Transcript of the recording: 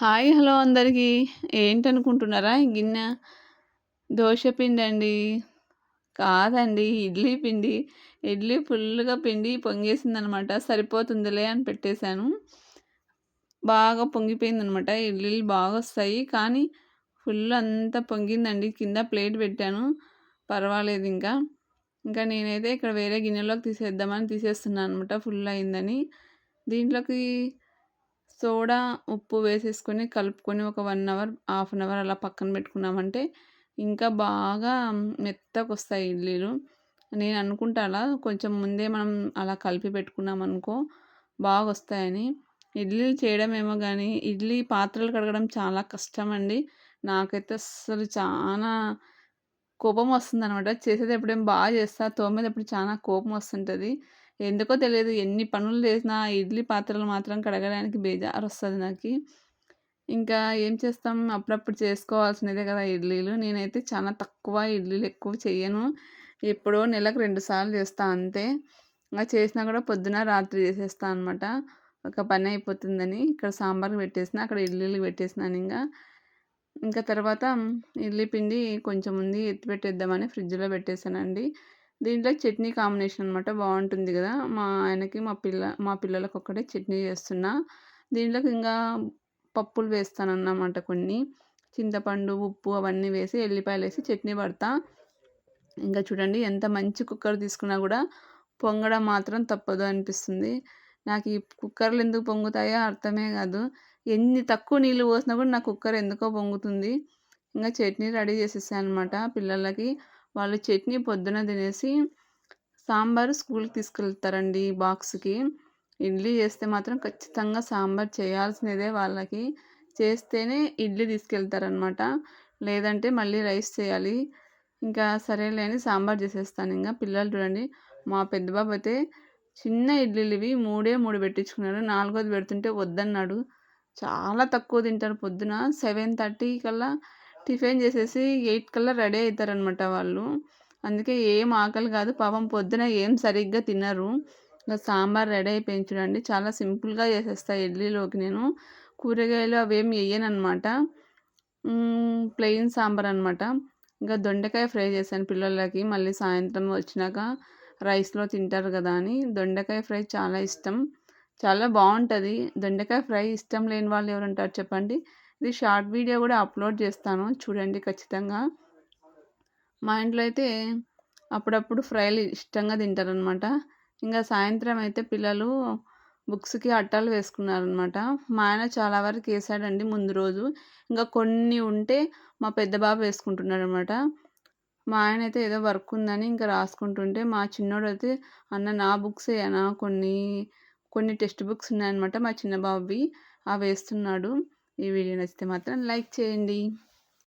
Hi hello అందరికీ. ఏంటనుకుంటున్నారా? గిన్నె దోశ పిండి అండి కాదండి ఇడ్లీ పిండి. ఇడ్లీ ఫుల్గా పిండి పొంగేసిందనమాట. సరిపోతుందిలే అని పెట్టేశాను. బాగా పొంగిపోయిందనమాట. ఇడ్లీలు బాగా వస్తాయి. కానీ ఫుల్ అంతా పొంగిందండి. కింద ప్లేట్ పెట్టాను. పర్వాలేదు ఇంకా. ఇంకా నేనైతే ఇక్కడ వేరే గిన్నెలోకి తీసేద్దామని తీసేస్తున్నాను అనమాట ఫుల్ అయిందని. దీంట్లోకి సోడా ఉప్పు వేసేసుకొని కలుపుకొని ఒక one hour half an hour అలా పక్కన పెట్టుకున్నామంటే ఇంకా బాగా మెత్తగా వస్తాయి ఇడ్లీలు. నేను అనుకుంటా అలా కొంచెం ముందే మనం అలా కలిపి పెట్టుకున్నాం అనుకో బాగా వస్తాయని ఇడ్లీలు చేయడం ఏమో కానీ ఇడ్లీ పాత్రలు కడగడం చాలా కష్టం అండి నాకైతే అస్సలు చాలా కోపం వస్తుంది అనమాట చేసేది ఎప్పుడేం బాగా చేస్తా తోమేటప్పుడు చాలా కోపం వస్తుంటుంది ఎందుకో తెలియదు. ఎన్ని పనులు చేసినా ఇడ్లీ పాత్రలు మాత్రం కడగడానికి బేజారు వస్తుంది నాకు. ఇంకా ఏం చేస్తాం? అప్పుడప్పుడు చేసుకోవాల్సినదే కదా ఇడ్లీలు. నేనైతే చాలా తక్కువ ఇడ్లీలు ఎక్కువ చేయను ఎప్పుడో నెలకు రెండు సార్లు చేస్తాను అంతే. ఇంకా చేసినా కూడా పొద్దున రాత్రి చేసేస్తాను అనమాట ఒక పని అయిపోతుందని ఇక్కడ సాంబార్ పెట్టేసిన అక్కడ ఇడ్లీలు పెట్టేసినాను ఇంకా ఇంకా తర్వాత ఇడ్లీ పిండి కొంచెం ఉంది ఎత్తి పెట్టేద్దామని ఫ్రిడ్జ్లో పెట్టేశానండి. దీంట్లో చట్నీ కాంబినేషన్ అనమాట బాగుంటుంది కదా. మా ఆయనకి మా పిల్ల మా పిల్లలకు ఒక్కటే చట్నీ చేస్తున్నా. దీంట్లోకి ఇంకా పప్పులు వేస్తాను అన్నమాట కొన్ని. చింతపండు ఉప్పు అవన్నీ వేసి ఎల్లిపాయలు వేసి చట్నీ పడతా. ఇంకా చూడండి ఎంత మంచి కుక్కర్ తీసుకున్నా కూడా పొంగడం మాత్రం తప్పదు అనిపిస్తుంది. నాకు ఈ కుక్కర్లు ఎందుకు పొంగుతాయో అర్థమే కాదు. ఎన్ని తక్కువ నీళ్ళు పోసినా కూడా నా కుక్కర్ ఎందుకో పొంగుతుంది. ఇంకా చట్నీ రెడీ చేసేసాను అనమాట పిల్లలకి. వాళ్ళు చట్నీ పొద్దున తినేసి సాంబారు స్కూల్కి తీసుకెళ్తారండి బాక్స్కి. ఇడ్లీ చేస్తే మాత్రం ఖచ్చితంగా సాంబార్ చేయాల్సినదే వాళ్ళకి. చేస్తేనే ఇడ్లీ తీసుకెళ్తారనమాట లేదంటే మళ్ళీ రైస్ చేయాలి. ఇంకా సరేలే అని సాంబార్ చేసేస్తాను. ఇంకా పిల్లలు చూడండి మా పెద్ద బాబు అయితే చిన్న ఇడ్లీలు ఇవి మూడే మూడు పెట్టించుకున్నాడు. నాలుగోది పెడుతుంటే వద్దన్నాడు. చాలా తక్కువ తింటారు పొద్దున. సెవెన్ థర్టీ కల్లా టిఫిన్ చేసేసి ఎయిట్ కల్లా రెడీ అవుతారనమాట వాళ్ళు. అందుకే ఏం ఆకలి కాదు పాపం పొద్దున ఏం సరిగ్గా తినరు. ఇంకా సాంబార్ రెడీ అయిపోయింది చూడండి. చాలా సింపుల్గా చేసేస్తాను ఇడ్లీలోకి నేను. కూరగాయలు అవేం వేయనమాట ప్లెయిన్ సాంబార్ అనమాట ఇంకా దొండకాయ ఫ్రై చేశాను పిల్లలకి. మళ్ళీ సాయంత్రం వచ్చినాక రైస్లో తింటారు కదా అని. దొండకాయ ఫ్రై చాలా ఇష్టం. చాలా బాగుంటుంది దొండకాయ ఫ్రై ఇష్టం లేని వాళ్ళు ఎవరుంటారు చెప్పండి? ఇది షార్ట్ వీడియో కూడా అప్లోడ్ చేస్తాను చూడండి ఖచ్చితంగా. మా ఇంట్లో అయితే అప్పుడప్పుడు ఫ్రైలు ఇష్టంగా తింటారనమాట ఇంకా సాయంత్రం అయితే పిల్లలు బుక్స్కి అట్టాలు వేసుకున్నారనమాట మా ఆయన చాలా వరకు వేసాడండి ముందు రోజు. ఇంకా కొన్ని ఉంటే మా పెద్ద బాబు వేసుకుంటున్నాడు అనమాట మా ఆయన అయితే ఏదో వర్క్ ఉందని ఇంకా రాసుకుంటుంటే మా చిన్నోడు అయితే అన్న నా బుక్స్ ఏనా? కొన్ని కొన్ని టెక్స్ట్ బుక్స్ ఉన్నాయన్నమాట మా చిన్న బాబువి. అవి వేస్తున్నాడు. ఈ వీడియో నచ్చితే మాత్రం లైక్ చేయండి.